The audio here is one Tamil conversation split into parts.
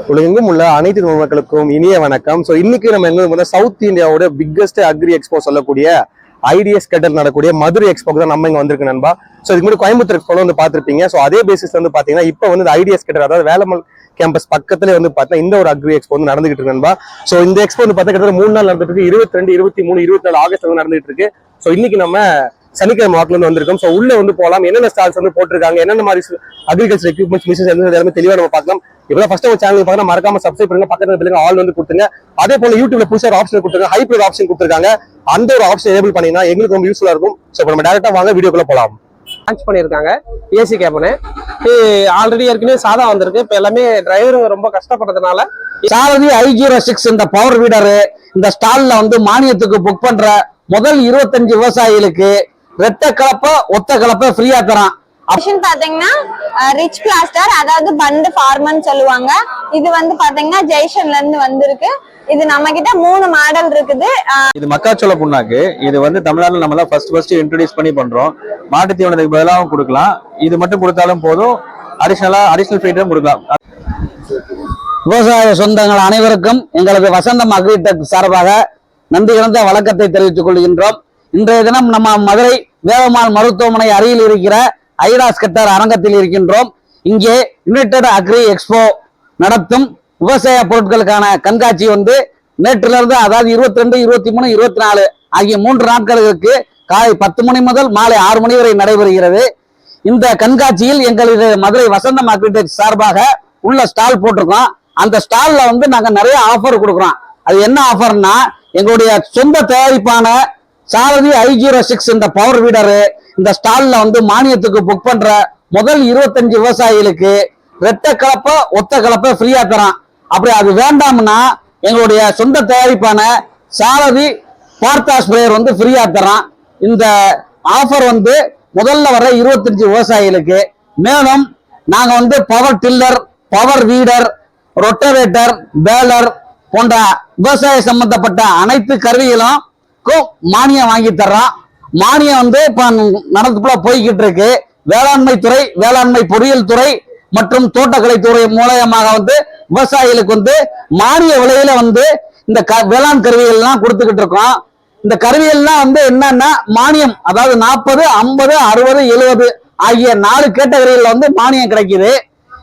உலகெங்கும் உள்ள அனைத்து தமிழ் மக்களுக்கும் இனிய வணக்கம். ஸோ இன்னைக்கு நம்ம எங்க வந்து சவுத் இந்தியாவோட பிக்கஸ்ட் அக்ரி எக்ஸ்போ சொல்லக்கூடிய ஐடிஎஸ் கெட்டல் நடக்கூடிய மதுரை எக்ஸ்போக்கு தான் நம்ம இங்க வந்திருக்கு நண்பா. ஸோ இதுக்கு முன்னாடி கோயம்புத்தூர் எக்ஸ்போல வந்து பார்த்துருப்பீங்க. ஸோ அதே பேசிஸ்ல வந்து பார்த்தீங்கன்னா இப்போ வந்து ஐடிஎஸ் கெட்டல் அதாவது வேலமல் கேம்பஸ் பக்கத்துல வந்து பார்த்தீங்கன்னா இந்த ஒரு அக்ரி எக்ஸ்போ வந்து நடந்துகிட்டு இருக்கு நண்பா. ஸோ இந்த எக்ஸ்போ வந்து பார்த்தா கிட்டத்தட்ட மூணு நாள் நடந்துட்டு இருக்கு. இருபத்தி ரெண்டு இருபத்தி மூணு இருபத்தி நாலு ஆகஸ்ட் வந்து நடந்துட்டு இருக்கு. ஸோ இன்னைக்கு நம்ம சனிக்கிழமை வாக்குல இருந்து வந்திருக்கோம். ஸோ உள்ள வந்து போகலாம். என்னென்ன ஸ்டால்ஸ் வந்து போட்டிருக்காங்க? என்னென்ன மாதிரி அக்ரிகல்ச்சர் எக்யூப்மெண்ட்ஸ் மிஷின்ஸ் எல்லாமே தெளிவா நம்ம பார்க்கலாம். இப்போ ஃபர்ஸ்ட் உங்க சேனல் பார்க்கலாம் மறக்காம சப்ஸ்கிரைப் பண்ணுங்க. பக்கத்துல பிள்ளைங்க ஆல் வந்து கொடுத்துங்க அதே போல யூடியூப்ல புதுசா ஒரு ஆப்ஷன் கொடுத்துருக்காங்க. ஹைப்ரிட் ஆப்ஷன் கொடுத்துருக்காங்க. அந்த ஒரு ஆப்ஷன் எனேபிள் பண்ணீங்கன்னா எங்களுக்கு ரொம்ப யூஸ்ஃபுல்லா இருக்கும். ஸோ இப்போ நம்ம டேரக்டா வாங்க வீடியோக்குள்ள போலாம். லான்ச் பண்ணியிருக்காங்க. ஏசி கேபினு ஆல்ரெடி ஏற்கனவே சாதா வந்திருக்கு. இப்போ எல்லாமே டிரைவருங்க ரொம்ப கஷ்டப்படுறதுனால சாரதி ஐ ஜீரோ சிக்ஸ் இந்த பவர் வீடரு இந்த ஸ்டால்ல வந்து மானியத்துக்கு புக் பண்ற முதல் இருபத்தஞ்சு விவசாயிகளுக்கு ரெட்ட கலப்பை ஒத்த கலப்பை ஃப்ரீயா தரான். பாத்தீங்கன்னா ரிச் பிளாஸ்டர் அதாவது பண்டு ஃபார்மன்னு சொல்லுவாங்க. இது வந்து பாத்தீங்கன்னா ஜெய்ஷன்ல இருந்து வந்திருக்கு. இது நம்ம கிட்ட மூணு மாடல் இருக்குது. இது மக்காச்சோள புண்ணாக்கு. இது வந்து தமிழ்நாட்டில் நம்ம ஃபர்ஸ்ட் ஃபர்ஸ்ட் இன்ட்ரடியூஸ் பண்ணி பண்றோம். மாட்டு தீவனத்துக்கு பதிலாகவும் கொடுக்கலாம். இது மட்டும் கொடுத்தாலும் போதும். அடிஷனலா அடிஷனல் ஃபீட்டும் கொடுக்கலாம். விவசாய சொந்தங்கள் அனைவருக்கும் எங்களது வசந்தம் அக்ரிடெக் சார்பாக நன்றி கலந்த வழக்கத்தை தெரிவித்துக் கொள்கின்றோம். இன்றைய தினம் நம்ம மதுரை வேவமால் மருத்துவமனை அருகில் இருக்கிற ஐடாஸ் கட்டர் அரங்கத்தில் இருக்கின்றோம். இங்கே யுனைடெட் அக்ரி எக்ஸ்போ நடத்தும் விவசாய பொருட்களுக்கான கண்காட்சி வந்து நேற்றிலிருந்து அதாவது இருபத்தி ரெண்டு இருபத்தி மூணு இருபத்தி நாலு ஆகிய மூன்று நாட்களுக்கு காலை பத்து மணி முதல் மாலை ஆறு மணி வரை நடைபெறுகிறது. இந்த கண்காட்சியில் எங்களது மதுரை வசந்தம் அக்ரிடெக் சார்பாக உள்ள ஸ்டால் போட்டிருக்கோம். அந்த ஸ்டால்ல வந்து நாங்கள் நிறைய ஆஃபர் கொடுக்குறோம். அது என்ன ஆஃபர்னா எங்களுடைய சொந்த தயாரிப்பான சாரதி ஐ ஜீரோ சிக்ஸ் இந்த பவர் வீடரு இந்த ஸ்டால்ல வந்து மானியத்துக்கு புக் பண்ற முதல் இருபத்தஞ்சு விவசாயிகளுக்கு ரெட்ட கலப்பை ஒத்த கலப்பை ஃப்ரீயா தரான். அப்படி அது வேண்டாம்னா எங்களுடைய சொந்த தயாரிப்பான சாரதி பார்த்தா ஸ்ப்ரேயர் வந்து ஃப்ரீயா தரான். இந்த ஆஃபர் வந்து முதல்ல வர இருபத்தஞ்சு விவசாயிகளுக்கு. மேலும் நாங்க வந்து power tiller power weeder rotavator baler போன்ற விவசாய சம்பந்தப்பட்ட அனைத்து கருவிகளும் மானியம் வாங்கி தர்றோம் மானியம் வந்து இப்ப நடந்துக்குள்ள போய்கிட்டு இருக்கு. வேளாண்மை துறை வேளாண்மை பொறியியல் துறை மற்றும் தோட்டக்கலை துறை மூலயமாக வந்து விவசாயிகளுக்கு வந்து மானிய விலையில வந்து இந்த க- வேளாண் கருவிகள் எல்லாம் கொடுத்துக்கிட்டு இருக்கோம். இந்த கருவிகள்லாம் வந்து என்னன்னா மானியம் அதாவது நாற்பது ஐம்பது அறுபது எழுபது ஆகிய நாலு கேட்டகரியில வந்து மானியம் கிடைக்குது.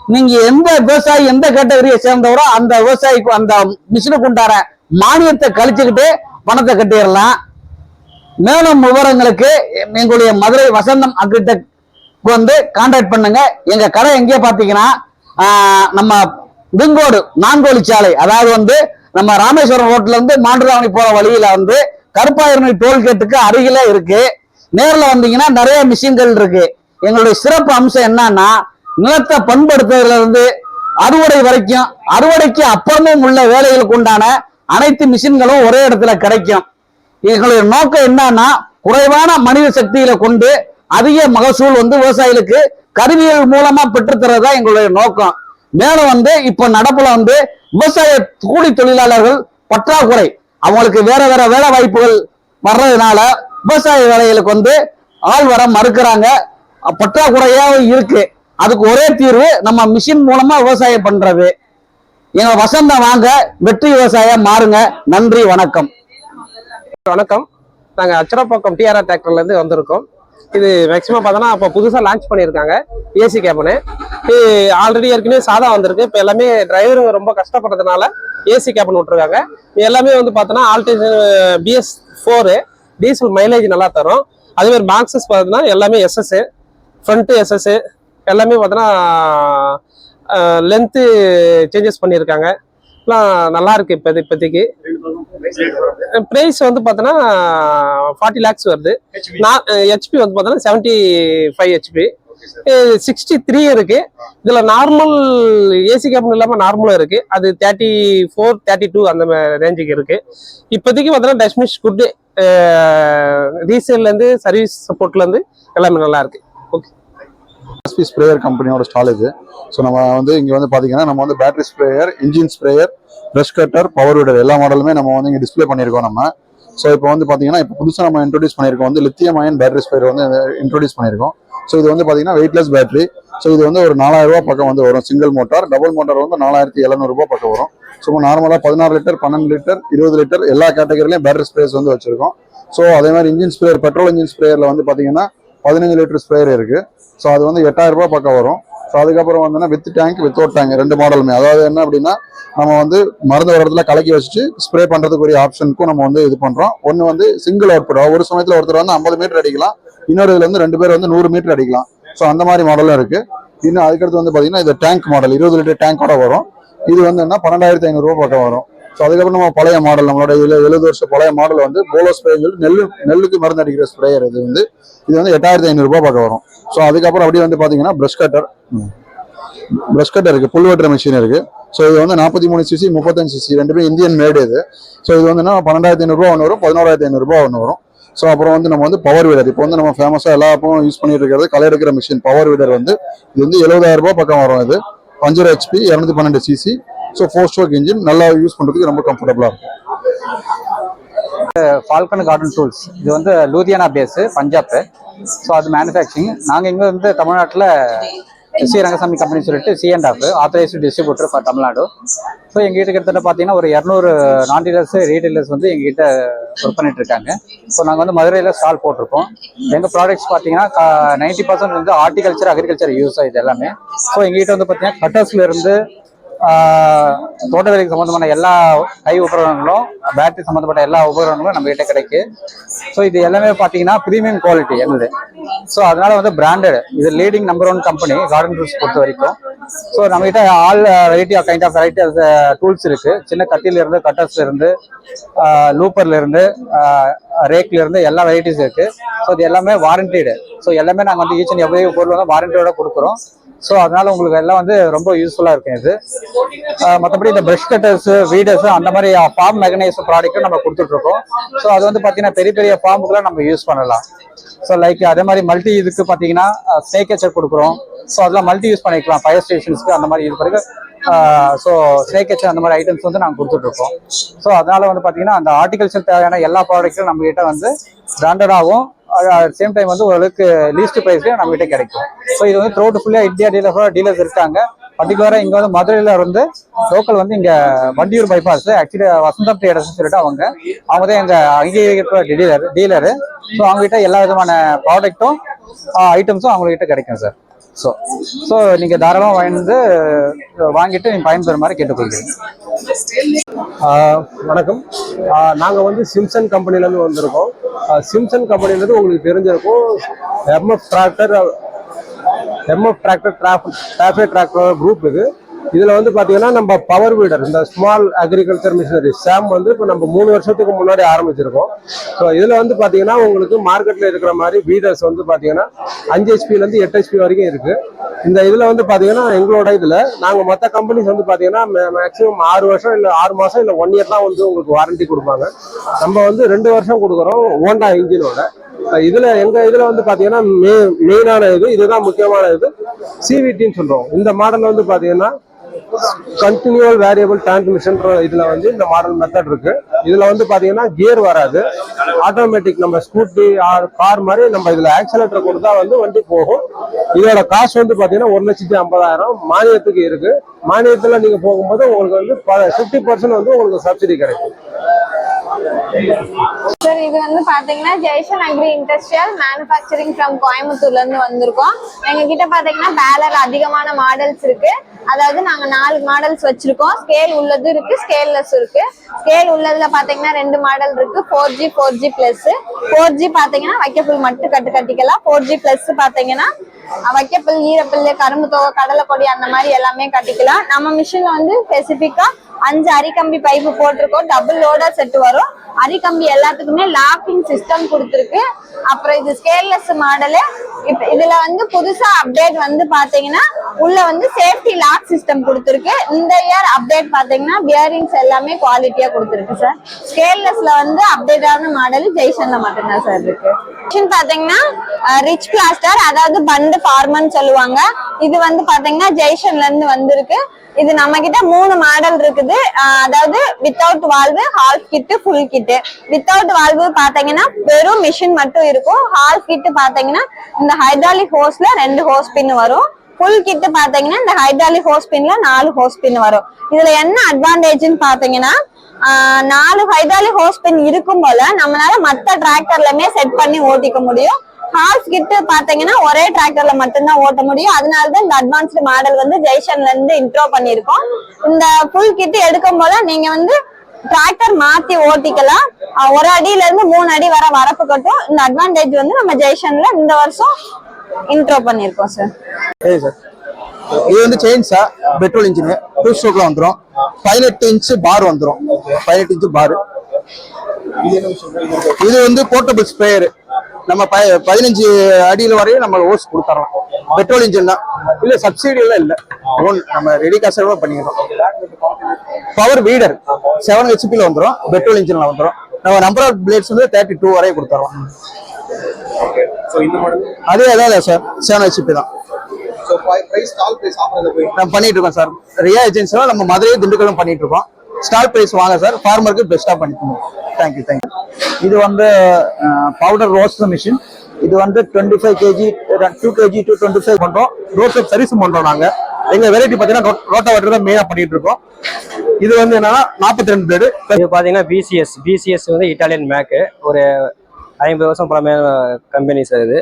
நீங்க எந்த விவசாயி எந்த கேட்டகரியை சேர்ந்தவரோ அந்த விவசாயிக்கு அந்த மிஷினுக்கு உண்டான மானியத்தை கழிச்சுக்கிட்டு பணத்தை கட்டிடலாம். மேலும் விவரங்களுக்கு எங்களுடைய மதுரை வசந்தம் அக்ரிடெக் வந்து கான்டாக்ட் பண்ணுங்க. எங்க கடை எங்கேயே பார்த்தீங்கன்னா நம்ம விங்கோடு நான்கோழி சாலை. அதாவது வந்து நம்ம ராமேஸ்வரம் ரோட்ல இருந்து மாண்டுதாவணி போற வழியில வந்து கருப்பாயிரணி டோல்கேட்டுக்கு அருகில இருக்கு. நேர்ல வந்தீங்கன்னா நிறைய மிஷின்கள் இருக்கு. எங்களுடைய சிறப்பு அம்சம் என்னன்னா நிலத்தை பண்படுத்துறதுல இருந்து அறுவடை வரைக்கும் அறுவடைக்கு அப்புறமும் உள்ள வேலைகளுக்கு உண்டான அனைத்து மிஷின்களும் ஒரே இடத்துல கிடைக்கும். எங்களுடைய நோக்கம் என்னன்னா குறைவான மனித சக்தியில கொண்டு அதிக மகசூல் வந்து விவசாயிகளுக்கு கருவிகள் மூலமா தான் எங்களுடைய நோக்கம். மேலும் வந்து இப்ப நடப்புல வந்து விவசாய கூலி தொழிலாளர்கள் பற்றாக்குறை. அவங்களுக்கு வேற வேற வேலை வாய்ப்புகள் வர்றதுனால விவசாய வேலைகளுக்கு வந்து ஆள் வர மறுக்கிறாங்க. பற்றாக்குறையாக இருக்கு. அதுக்கு ஒரே தீர்வு நம்ம மிஷின் மூலமா விவசாயம் பண்றது. எங்க வசந்தம் வாங்க வெற்றி விவசாயம் மாறுங்க. நன்றி வணக்கம். வணக்கம். நாங்கள் அச்சரப்பாக்கம் டிஆர்ஆர் டிராக்டர்ல இருந்து வந்திருக்கோம். இது மேக்ஸிமம் பார்த்தோன்னா இப்போ புதுசாக லான்ச் பண்ணியிருக்காங்க. ஏசி கேபனு இது ஆல்ரெடி ஏற்கனவே சாதா வந்திருக்கு. இப்போ எல்லாமே டிரைவருங்க ரொம்ப கஷ்டப்படுறதுனால ஏசி கேபன் விட்ருக்காங்க எல்லாமே வந்து பார்த்தோன்னா ஆல்டேஷன் பிஎஸ் ஃபோரு டீசல் மைலேஜ் நல்லா தரும். அதேமாதிரி பாக்ஸஸ் பார்த்தோன்னா எல்லாமே எஸ்எஸ்ஸு ஃப்ரண்ட்டு எஸ்எஸ்ஸு எல்லாமே பார்த்தோன்னா லென்த்து சேஞ்சஸ் பண்ணியிருக்காங்க. எல்லாம் நல்லா இருக்கு இப்போ இப்போதைக்கு. பிரைஸ் வந்து பார்த்தோன்னா ஃபார்ட்டி லேக்ஸ் வருது. நான் ஹெச்பி வந்து பார்த்தோன்னா seventy five HP sixty three இருக்கு. இதுல நார்மல் ஏசி கேபின் இல்லாம நார்மலும் இருக்கு. அது தேர்ட்டி ஃபோர் தேர்ட்டி டூ அந்த ரேஞ்சுக்கு இருக்கு. இப்போதைக்கு பார்த்தோன்னா டஸ்மிஷ் குட் ரீசேல்ல இருந்து சர்வீஸ் சப்போர்ட்ல இருந்து எல்லாமே நல்லா இருக்கு. ஓகே எஸ்பி ஸ்ப்ரேயர் கம்பெனியோட ஸ்டால் இது. ஸோ நம்ம வந்து இங்கே வந்து பார்த்தீங்கன்னா நம்ம வந்து battery sprayer engine sprayer brush cutter power weeder எல்லா மாடலுமே நம்ம வந்து இங்கே டிஸ்ப்ளே பண்ணியிருக்கோம் நம்ம. ஸோ இப்போ வந்து பார்த்தீங்கன்னா இப்போ புதுசாக நம்ம இன்ட்ரோடியூஸ் பண்ணியிருக்கோம் வந்து லித்தியம் அயன் பேட்டரி ஸ்ப்ரேயர் வந்து இன்ட்ரோடியூஸ் பண்ணியிருக்கோம் ஸோ இது வந்து பார்த்தீங்கன்னா வெயிட்லெஸ் பேட்டரி ஸோ இது வந்து ஒரு நாலாயிரம் ரூபா பக்கம் வந்து வரும். சிங்கிள் மோட்டார் டபுள் மோட்டார் வந்து நாலாயிரத்தி எழுநூறுபா பக்கம் வரும். சும்மா நார்மலாக பதினாறு லிட்டர் பன்னெண்டு லிட்டர் இருபது லிட்டர் எல்லா கேட்டகரிலையும் பேட்டரி ஸ்ப்ரேஸ் வந்து வச்சிருக்கோம். ஸோ அதே மாதிரி இன்ஜின் ஸ்ப்ரேயர் பெட்ரோல் இன்ஜின் ஸ்ப்ரேயரில் வந்து பார்த்தீங்கன்னா பதினஞ்சு லிட்டர் ஸ்ப்ரேயர் இருக்குது ஸோ அது வந்து எட்டாயிரரூபா பக்கம் வரும். ஸோ அதுக்கப்புறம் வந்து வித் டேங்க் வித்தவுட் டேங்க் ரெண்டு மாடலுமே அதாவது என்ன அப்படின்னா நம்ம வந்து மருந்து ஒரு இடத்துல கலக்கி வச்சுட்டு ஸ்ப்ரே பண்ணுறதுக்குரிய ஆப்ஷனுக்கும் நம்ம வந்து இது பண்ணுறோம் ஒன்று வந்து சிங்கிள் அவுட்புட் ஒரு சமயத்தில் ஒருத்தர் வந்து ஐம்பது மீட்டர் அடிக்கலாம். இன்னொரு இதில் வந்து ரெண்டு பேர் வந்து நூறு மீட்டர் அடிக்கலாம். ஸோ அந்த மாதிரி மாடலும் இருக்குது இன்னும் அதுக்கடுத்து வந்து பார்த்தீங்கன்னா இது டேங்க் மாடல் இருபது லிட்டர் டேங்கோட வரும். இது வந்து என்ன பன்னெண்டாயிரத்தி ஐநூறுரூவா பக்கம் வரும். ஸோ அதுக்கப்புறம் நம்ம பழைய மாடல் நம்மளோட இதில் எழுபது வருஷம் பழைய மாடல் வந்து போலோ ஸ்ப்ரேன்னு சொல்லி நெல்லுக்கு மருந்து அடிக்கிற ஸ்ப்ரேயர் இது வந்து இது வந்து எட்டாயிரத்தி ஐநூறுரூபா பக்கம் வரும். ஸோ அதுக்கப்புறம் அப்படியே வந்து பார்த்தீங்கன்னா ப்ரஷ் கட்டர் ப்ரஷ் கட்டர் இருக்குது புல் வெட்டுற மிஷின் இருக்குது ஸோ இது வந்து நாற்பத்தி மூணு சிசி முப்பத்தஞ்சு சிசி ரெண்டுமே இந்தியன் மேடு இது. ஸோ இது வந்து என்ன பன்னெண்டாயிரத்தி ஐநூறுரூவா ஒன்று வரும் பதினோராயிரத்தி ஐநூறுரூவா ஒன்று வரும். ஸோ அப்புறம் வந்து நம்ம வந்து பவர் வீடர் இப்போ வந்து நம்ம ஃபேமஸாக எல்லாப்பும் யூஸ் பண்ணிட்டு இருக்கிறது களை எடுக்கிற மிஷின் பவர் வீடர் வந்து இது வந்து எழுபதாயிரம் ரூபாய் பக்கம் வரும் இது. பஞ்சர் ஹெச்பி இரநூத்தி பன்னெண்டு CC so four stroke engine நல்லா யூஸ் பண்ணுறதுக்கு ரொம்ப கம்ஃபர்டபுளாக இருக்கும். ஃபால்கன் கார்டன் டூல்ஸ் இது வந்து லூதியானா பேஸு பஞ்சாப். ஸோ அது மேனுஃபேக்சரிங் நாங்கள் இங்கே வந்து தமிழ்நாட்டில் எஸ்சி ரங்கசாமி கம்பெனி சொல்லிட்டு C and F authorised distributor for Tamil Nadu so எங்ககிட்ட கிட்டத்தட்ட பார்த்தீங்கன்னா ஒரு இரநூறு நான் டீலர்ஸ் ரீடெயிலர்ஸ் வந்து எங்ககிட்ட ஒர்க் பண்ணிட்டு இருக்காங்க. ஸோ நாங்கள் வந்து மதுரையில் ஸ்டால் போட்டிருக்கோம். எங்கள் ப்ராடக்ட்ஸ் பார்த்தீங்கன்னா நைன்டி பர்சன்ட் வந்து ஹார்டிகல்ச்சர் அக்ரிகல்ச்சர் யூஸ் இது எல்லாமே. ஸோ எங்ககிட்ட வந்து பார்த்தீங்கன்னா கட்டர்ஸ்லேருந்து தோட்ட வேலைக்கு சம்மந்தமான எல்லா கை உபகரணங்களும் பேட்டரி சம்மந்தப்பட்ட எல்லா உபகரணங்களும் நம்ம கிட்ட கிடைக்கு. ஸோ இது எல்லாமே பார்த்தீங்கன்னா ப்ரீமியம் குவாலிட்டி என்னது? ஸோ அதனால வந்து பிராண்டட் இது leading number one company garden tools பொறுத்த வரைக்கும். ஸோ நம்மகிட்ட all variety of kind of variety of tools இருக்கு. சின்ன கத்தில இருந்து கட்டர்ஸ்ல இருந்து லூப்பர்ல இருந்து ரேக்ல இருந்து எல்லா வெரைட்டிஸ் இருக்கு. ஸோ இது எல்லாமே வாரண்டீடு ஸோ எல்லாமே நாங்கள் வந்து ஈச் அண்ட் எவ்ரி பொருள் வந்து வாரண்டியோட கொடுக்குறோம். ஸோ அதனால உங்களுக்கு எல்லாம் வந்து ரொம்ப யூஸ்ஃபுல்லாக இருக்கும் இது. மற்றபடி இந்த ப்ரஷ் கட்டர்ஸ் வீடர்ஸ் அந்த மாதிரி ஃபார்ம் மெகனைஸ் ப்ராடக்ட்டும் நம்ம கொடுத்துட்ருக்கோம். ஸோ அது வந்து பார்த்தீங்கன்னா பெரிய பெரிய ஃபார்முக்குலாம் நம்ம யூஸ் பண்ணலாம். ஸோ லைக் அதே மாதிரி மல்டி இதுக்கு பார்த்தீங்கன்னா ஸ்னேக் ஹெச்சர் கொடுக்குறோம். ஸோ அதெல்லாம் மல்டி யூஸ் பண்ணிக்கலாம். ஃபயர் ஸ்டேஷன்ஸ்க்கு அந்த மாதிரி இது பிறகு ஸோ ஸ்னேக் கிச்சன் அந்த மாதிரி ஐட்டம்ஸ் வந்து நாங்கள் கொடுத்துட்ருக்கோம். ஸோ அதனால் வந்து பார்த்தீங்கன்னா அந்த ஆர்டிகல்ஸுக்கு தேவையான எல்லா ப்ராடக்ட்டும் நம்மகிட்ட வந்து பிராண்டடாகவும் சேம் டைம் வந்து ஓரளவுக்கு லீஸ்ட் ப்ரைஸ்லேயும் நம்மகிட்ட கிடைக்கும். ஸோ இது வந்து த்ரோட் ஃபுல்லாக இந்தியா டீலர் டீலர்ஸ் இருக்காங்க. பர்டிகுலராக இங்கே வந்து மதுரையில் இருந்து லோக்கல் வந்து இங்கே Vandiyur bypass actually Vasantham traders சொல்லிட்டு அவங்க. அவங்க தான் எங்கள் அங்கீகரிக்கிற டீலர் டீலரு ஸோ அவங்ககிட்ட எல்லா விதமான ப்ராடக்ட்டும் ஐட்டம்ஸும் அவங்ககிட்ட கிடைக்கும் சார் ஸோ ஸோ நீங்கள் தாராளமாக வாங்கிட்டு வாங்கிட்டு நீங்கள் பயன்பெறும் மாதிரி கேட்டுக்கொள்கிறேன். வணக்கம். நாங்கள் வந்து சிம்சன் கம்பெனிலேருந்து வந்திருக்கோம். சிம்சன் கம்பெனிலேருந்து உங்களுக்கு தெரிஞ்சிருக்கும். MF tractor MF tractor traffic tractor group இது. இதில் வந்து பார்த்தீங்கன்னா நம்ம பவர் வீடர் இந்த ஸ்மால் அக்ரிகல்ச்சர் மிஷினரி சாம் வந்து இப்போ நம்ம மூணு வருஷத்துக்கு முன்னாடி ஆரம்பிச்சிருக்கோம். ஸோ இதில் வந்து பார்த்தீங்கன்னா உங்களுக்கு மார்க்கெட்டில் இருக்கிற மாதிரி வீடர்ஸ் வந்து பார்த்தீங்கன்னா அஞ்சு ஹெச்பிலேருந்து எட்டு ஹெச்பி வரைக்கும் இருக்குது இந்த இதில் வந்து பார்த்தீங்கன்னா எங்களோட இதில் நாங்கள் மற்ற கம்பெனிஸ் வந்து பார்த்தீங்கன்னா மேக்ஸிமம் ஆறு வருஷம் இல்லை ஆறு மாதம் இல்லை ஒன் இயர் தான் வந்து உங்களுக்கு வாரண்டி கொடுப்பாங்க. நம்ம வந்து ரெண்டு வருஷம் கொடுக்குறோம் ஹோண்டா இன்ஜினோட இதுல எங்க இதுல வந்து பாத்தீங்கன்னா மெயினான இது இதுதான் முக்கியமான இது. சிவிடின்னு சொல்றோம். இந்த மாடல் வந்து பாத்தீங்கன்னா கண்டினியூவல் வேரியபிள் டிரான்ஸ்மிஷன் இதுல வந்து இந்த மாடல் மெத்தட் இருக்கு. இதுல வந்து பாத்தீங்கன்னா கியர் வராது. ஆட்டோமேட்டிக் நம்ம ஸ்கூட்டி ஆர் கார் மாதிரி நம்ம இதுல ஆக்சலேட்டர் கொடுத்தா வந்து வண்டி போகும். இதோட காசு வந்து பாத்தீங்கன்னா ஒரு லட்சத்தி ஐம்பதாயிரம் மானியத்துக்கு இருக்கு. மானியத்துல நீங்க போகும்போது உங்களுக்கு வந்து ஃபிஃப்டி பர்சன்ட் வந்து உங்களுக்கு சப்சிடி கிடைக்கும். சார் இது வந்து பாத்தீங்கன்னா Jaison agri industrial manufacturing from கோயம்புத்தூர்ல இருந்து வந்திருக்கோம். எங்க கிட்ட பாத்தீங்கன்னா பேலர் அதிகமான மாடல்ஸ் இருக்கு. அதாவது நாங்க நாலு மாடல்ஸ் வச்சிருக்கோம். ஸ்கேல் உள்ளது இருக்கு ஸ்கேல்லெஸ் இருக்கு. ஸ்கேல் உள்ளதுல பாத்தீங்கன்னா ரெண்டு மாடல் இருக்கு. Four G four G plus four G பாத்தீங்கன்னா வைக்கப்புல் மட்டும் கட்டு கட்டிக்கலாம். ஃபோர் ஜி பிளஸ் பாத்தீங்கன்னா வைக்கப்புல் ஈரப்புல் கரும்பு தொகை கடலை கொடி அந்த மாதிரி எல்லாமே கட்டிக்கலாம். நம்ம மிஷின்ல வந்து ஸ்பெசிபிக்கா அஞ்சு அரிக்கம்பி பைப்பு போட்டிருக்கோம். டபுள் லோடர் செட் வரும். அரிக்கம்பி எல்லாத்துக்குமே லாக்கிங் சிஸ்டம் கொடுத்துருக்கு. அப்புறம் இது ஸ்கேல்லெஸ் மாடலு இப்ப இதுல வந்து புதுசா அப்டேட் வந்து பாத்தீங்கன்னா உள்ள வந்து சேஃப்டி லாக் சிஸ்டம் கொடுத்துருக்கு. இந்த இயர் அப்டேட் பாத்தீங்கன்னா பியரிங்ஸ் எல்லாமே குவாலிட்டியா கொடுத்துருக்கு சார் ஸ்கேல்லெஸ்ல வந்து அப்டேட்டான மாடல் ஜெய்சன்ல மட்டும்தான் சார் இருக்கு. மிஷின் பாத்தீங்கன்னா ரிச் பிளாஸ்டர் அதாவது பண்டு ஃபார்மன் சொல்லுவாங்க. இது வந்து பாத்தீங்கன்னா ஜெய்சன்ல இருந்து வந்திருக்கு. இது நம்ம கிட்ட மூணு மாடல் இருக்குது. அதாவது without valve half kit full kit without valve பாத்தீங்கன்னா வெறும் மிஷின் மட்டும் இருக்கும். ஹால்ஃப் கிட்டு பாத்தீங்கன்னா இந்த ஹைட்ராலிக் ஹோஸ்ல ரெண்டு ஹோஸ் பின் வரும். ஃபுல் கிட்டு பாத்தீங்கன்னா இந்த ஹைட்ராலிக் ஹோஸ் பின்ல நாலு ஹோஸ் பின் வரும். இதுல என்ன அட்வான்டேஜ்னு பாத்தீங்கன்னா நாலு ஹைட்ராலிக் ஹோஸ் பின் இருக்கும் போல நம்மளால மத்த டிராக்டர்லயுமே செட் பண்ணி ஓட்டிக்க முடியும். ஹார்ஸ் கிட்ட பாத்தீங்கன்னா ஒரே டிராக்டர்ல மட்டும்தான் ஓட்ட முடியும். அதனாலதான் இந்த அட்வான்ஸ்டு மாடல் வந்து ஜெய்சன்ல இருந்து இன்ட்ரோ பண்ணிருக்கோம் இந்த ஃபுல் கிட்டு எடுக்கும் போல நீங்க வந்து டிராக்டர் மாத்தி ஓட்டிக்கலாம். ஒரு அடியில இருந்து மூணு அடி வர வரப்பு கட்டும். இந்த அட்வான்டேஜ் வந்து நம்ம ஜெய்சன்ல இந்த வருஷம் இன்ட்ரோ பண்ணிருக்கோம் சார் சரி சார் இது வந்து செயின்ஸா பெட்ரோல் இன்ஜின் டூ ஸ்ட்ரோக்ல வந்துடும் பதினெட்டு இன்ச்சு பார் வந்துடும் பதினெட்டு இன்ச் பார் இது வந்து போர்ட்டபிள் ஸ்ப்ரேயர் நம்ம ப- பதினஞ்சு அடியில் வரையும் நம்ம ஓஸ் கொடுத்துறலாம் பெட்ரோல் இன்ஜின் தான். இல்லை சப்சிடி எல்லாம் இல்லை. ஓன் நம்ம ரெடி காசு பண்ணிக்கிறோம் பவர் வீடர் செவன் ஹெச்பில வந்துரும். பெட்ரோல் இன்ஜின்ல வந்துரும். நம்ம நம்பர் ஆஃப் பிளேட்ஸ் வந்து தேர்ட்டி டூ வரையும் கொடுத்துறலாம் அதே அதான் சார் செவன் ஹெச்பி தான். நம்ம பண்ணிட்டு இருக்கோம் சார் ரியா ஏஜென்சில நம்ம மதுரை திண்டுக்கலும் பண்ணிட்டு இருக்கோம். ஸ்டால் பிரைஸ் வாங்க சார் ஃபார்மருக்கு பெஸ்டா பண்ணிக்கோங்க. தேங்க்யூ தேங்க்யூ இது வந்து பவுடர் ரோஸ்ட் மிஷின் இது வந்து twenty five KG two KG to twenty five பண்றோம் ரோட் சர்வீஸும் பண்றோம் நாங்க. எங்க வெரைட்டி பாத்தீங்கன்னா ரோட்டா வாட்டர் தான் மெயினா பண்ணிட்டு இருக்கோம் இது வந்து என்னன்னா நாற்பத்தி ரெண்டு பிளேடு இது பார்த்தீங்கன்னா B C S B C S வந்து இட்டாலியன் மேக்கு ஒரு ஐம்பது வருஷம் பழமையான கம்பெனி சார் இது